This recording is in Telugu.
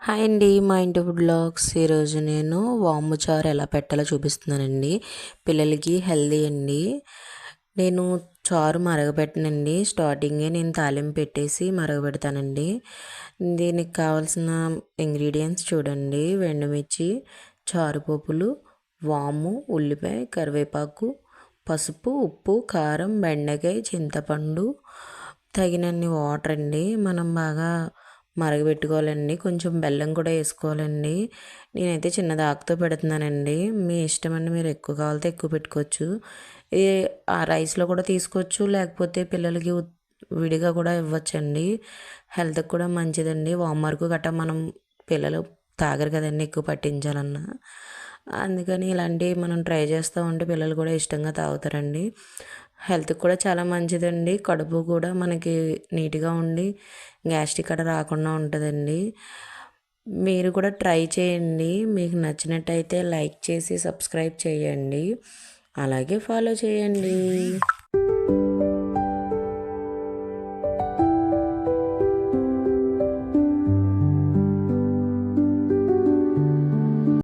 హాయ్ అండి మా ఇంటి ఫుడ్ బ్లాగ్స్. ఈరోజు నేను వాము చారు ఎలా పెట్టాలో చూపిస్తున్నానండి. పిల్లలకి హెల్దీ అండి. నేను చారు మరగబెట్టనండి. స్టార్టింగే నేను తాలింపు పెట్టేసి మరగబెడతానండి. దీనికి కావాల్సిన ఇంగ్రీడియంట్స్ చూడండి. వెండుమిర్చి చారుపోపులు వాము ఉల్లిపాయ కరివేపాకు పసుపు ఉప్పు కారం బెండకాయ చింతపండు తగినన్ని వాటర్ అండి మనం బాగా మరగబెట్టుకోవాలండి. కొంచెం బెల్లం కూడా వేసుకోవాలండి. నేనైతే చిన్న ఆకుతో పెడుతున్నానండి. మీ ఇష్టం అండి మీరు ఎక్కువ కావాలితే ఎక్కువ పెట్టుకోవచ్చు. ఇది ఆ రైస్లో కూడా తీసుకోవచ్చు లేకపోతే పిల్లలకి విడిగా కూడా ఇవ్వచ్చండి. హెల్త్కి కూడా మంచిదండి. వామర్కు గట్రా మనం పిల్లలు తాగరు కదండి ఎక్కువ పట్టించాలన్నా. అందుకని ఇలాంటివి మనం ట్రై చేస్తూ ఉంటే పిల్లలు కూడా ఇష్టంగా తాగుతారండి. హెల్త్కి కూడా చాలా మంచిదండి. కడుపు కూడా మనకి నీట్గా ఉండి గ్యాస్ట్రిక్ అక్కడ రాకుండా ఉంటుందండి. మీరు కూడా ట్రై చేయండి. మీకు నచ్చినట్టయితే లైక్ చేసి సబ్స్క్రైబ్ చేయండి. అలాగే ఫాలో చేయండి.